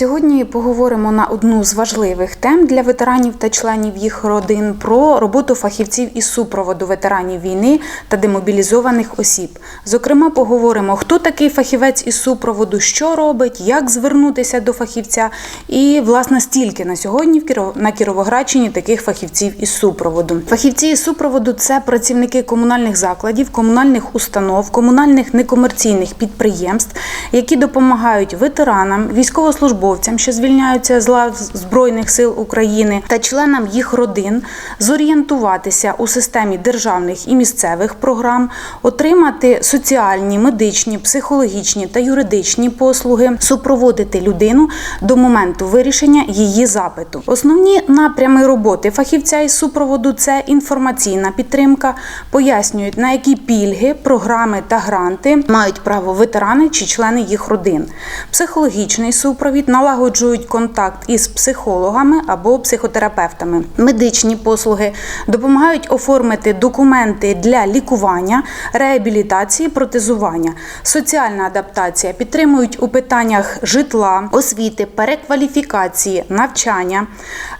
Сьогодні поговоримо на одну з важливих тем для ветеранів та членів їх родин про роботу фахівців із супроводу ветеранів війни та демобілізованих осіб. Зокрема, поговоримо, хто такий фахівець із супроводу, що робить, як звернутися до фахівця, і власне стільки на сьогодні на Кіровоградщині таких фахівців із супроводу. Фахівці із супроводу це працівники комунальних закладів, комунальних установ, комунальних некомерційних підприємств, які допомагають ветеранам, військовослужбовцям, що звільняються з лав Збройних сил України, та членам їх родин зорієнтуватися у системі державних і місцевих програм, отримати соціальні, медичні, психологічні та юридичні послуги, супроводити людину до моменту вирішення її запиту. Основні напрями роботи фахівця із супроводу це інформаційна підтримка, пояснюють на які пільги, програми та гранти мають право ветерани чи члени їх родин. Психологічний супровід налагоджують контакт із психологами або психотерапевтами. Медичні послуги допомагають оформити документи для лікування, реабілітації, протезування. Соціальна адаптація підтримують у питаннях житла, освіти, перекваліфікації, навчання.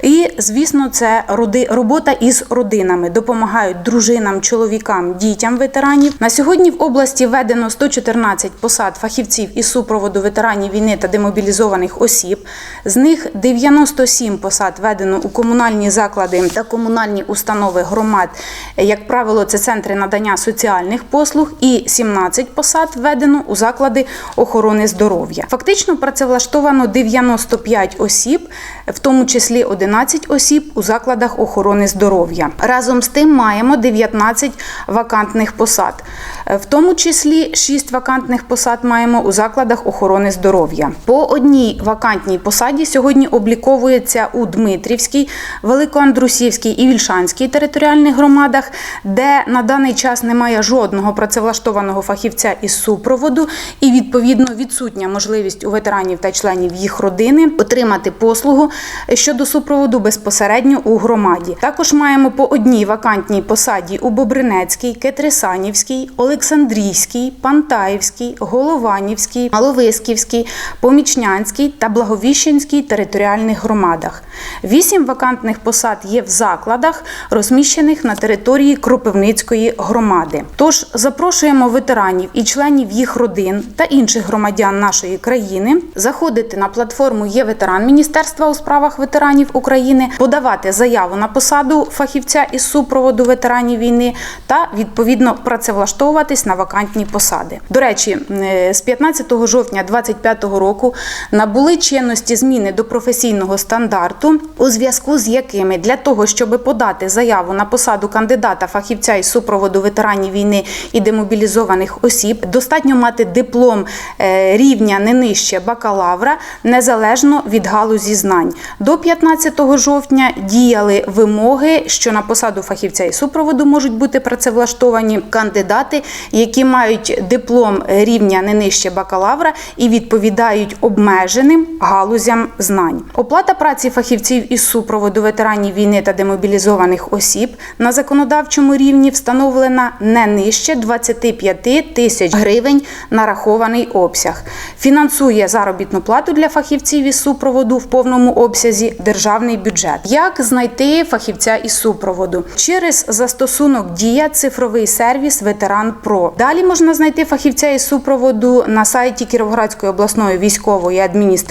І, звісно, це робота із родинами. Допомагають дружинам, чоловікам, дітям ветеранів. На сьогодні в області введено 114 посад фахівців із супроводу ветеранів війни та демобілізованих осіб. З них 97 посад введено у комунальні заклади та комунальні установи громад. Як правило, це центри надання соціальних послуг, і 17 посад введено у заклади охорони здоров'я. Фактично працевлаштовано 95 осіб, в тому числі 11 осіб у закладах охорони здоров'я. Разом з тим маємо 19 вакантних посад, в тому числі 6 вакантних посад маємо у закладах охорони здоров'я. По одній вакантній посаді сьогодні обліковується у Дмитрівській, Великоандрусівській і Вільшанській територіальних громадах, де на даний час немає жодного працевлаштованого фахівця із супроводу, і відповідно відсутня можливість у ветеранів та членів їх родини отримати послугу щодо супроводу безпосередньо у громаді. Також маємо по одній вакантній посаді у Бобринецькій, Кетрисанівській, Олександрійській, Пантаївській, Голованівській, Маловисківській, Помічнянській та Благовіщенській територіальних громадах. Вісім вакантних посад є в закладах, розміщених на території Кропивницької громади. Тож запрошуємо ветеранів і членів їх родин та інших громадян нашої країни заходити на платформу Є ветеран Міністерства у справах ветеранів України, подавати заяву на посаду фахівця із супроводу ветеранів війни та відповідно працевлаштовуватись на вакантні посади. До речі, е, з 15 жовтня 2025 року набули чинності зміни до професійного стандарту, у зв'язку з якими для того, щоб подати заяву на посаду кандидата фахівця із супроводу ветеранів війни і демобілізованих осіб, достатньо мати диплом е, рівня не нижче бакалавра, незалежно від галузі знань. До 15 жовтня діяли вимоги, що на посаду фахівця із супроводу можуть бути працевлаштовані кандидати, які мають диплом рівня не нижче бакалавра і відповідають обмеженим галузям знань. Оплата праці фахівців із супроводу ветеранів війни та демобілізованих осіб на законодавчому рівні встановлена не нижче 25 тисяч гривень нарахований обсяг. Фінансує заробітну плату для фахівців із супроводу в повному обсязі державний бюджет. Як знайти фахівця із супроводу? Через застосунок Дія цифровий сервіс Ветеран Про. Далі можна знайти фахівця із супроводу на сайті Кіровоградської обласної військової адміністрації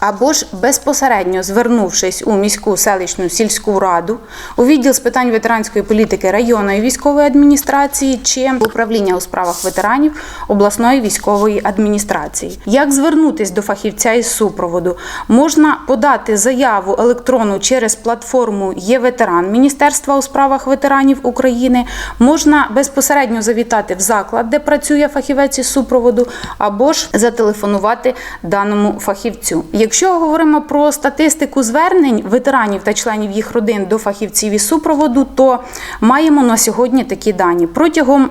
або ж безпосередньо звернувшись у міську селищну сільську раду, у відділ з питань ветеранської політики районної військової адміністрації чи управління у справах ветеранів обласної військової адміністрації. Як звернутись до фахівця із супроводу? Можна подати заяву електронну через платформу Є ветеран Міністерства у справах ветеранів України. Можна безпосередньо завітати в заклад, де працює фахівець із супроводу, або ж зателефонувати даному фахівцю. Якщо говоримо про статистику звернень ветеранів та членів їх родин до фахівців і супроводу, то маємо на сьогодні такі дані. Протягом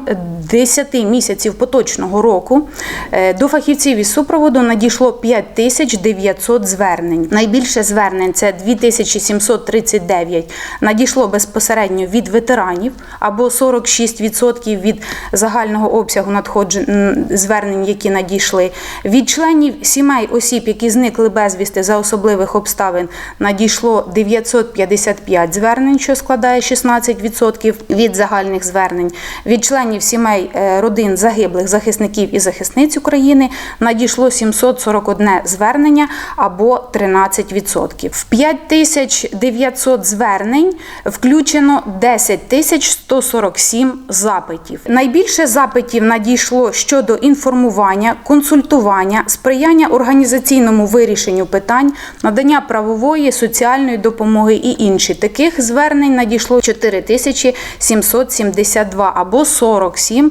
10 місяців поточного року е, до фахівців із супроводу надійшло 5900 звернень. Найбільше звернень це 2739 надійшло безпосередньо від ветеранів або 46% від загального обсягу надходжень звернень, які надійшли. Від членів сімей осіб, які зникли безвісти за особливих обставин, надійшло 955 звернень, що складає 16% від загальних звернень. Від членів сімей родин загиблих захисників і захисниць України надійшло 741 звернення або 13%. В 5900 звернень включено 10 тисяч 147 запитів. Найбільше запитів надійшло щодо інформування, консультування, сприяння організаційному вирішенню питань, надання правової, соціальної допомоги і інші. Таких звернень надійшло 4772 або 47%.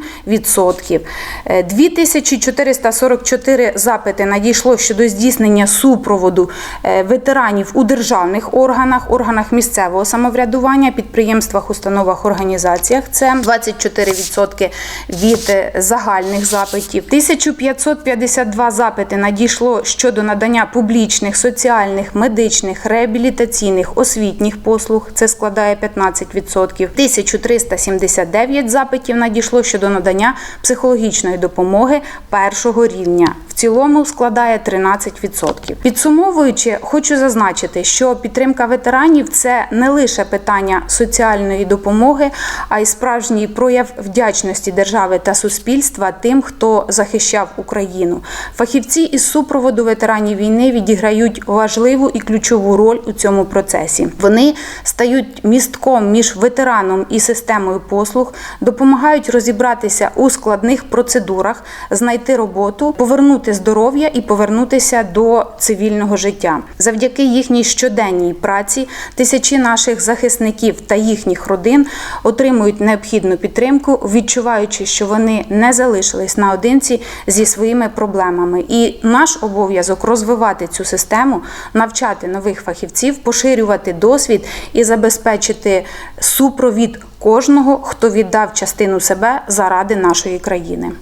Е, 2444 запити надійшло щодо здійснення супроводу е, ветеранів у державних органах, органах місцевого самоврядування, підприємствах, установах, організаціях. Це 24% від е, загальних запитів. 1552 запити надійшло щодо надання публічних, соціальних, медичних, реабілітаційних, освітніх послуг. Це складає 15%. 1379 запитів надійшло щодо надання психологічної допомоги першого рівня. Цілому складає 13%. Підсумовуючи, хочу зазначити, що підтримка ветеранів це не лише питання соціальної допомоги, а й справжній прояв вдячності держави та суспільства тим, хто захищав Україну. Фахівці із супроводу ветеранів війни відіграють важливу і ключову роль у цьому процесі. Вони стають містком між ветераном і системою послуг, допомагають розібратися у складних процедурах, знайти роботу, повернути здоров'я і повернутися до цивільного життя. Завдяки їхній щоденній праці тисячі наших захисників та їхніх родин отримують необхідну підтримку, відчуваючи, що вони не залишились наодинці зі своїми проблемами. І наш обов'язок розвивати цю систему, навчати нових фахівців, поширювати досвід і забезпечити супровід кожного, хто віддав частину себе заради нашої країни.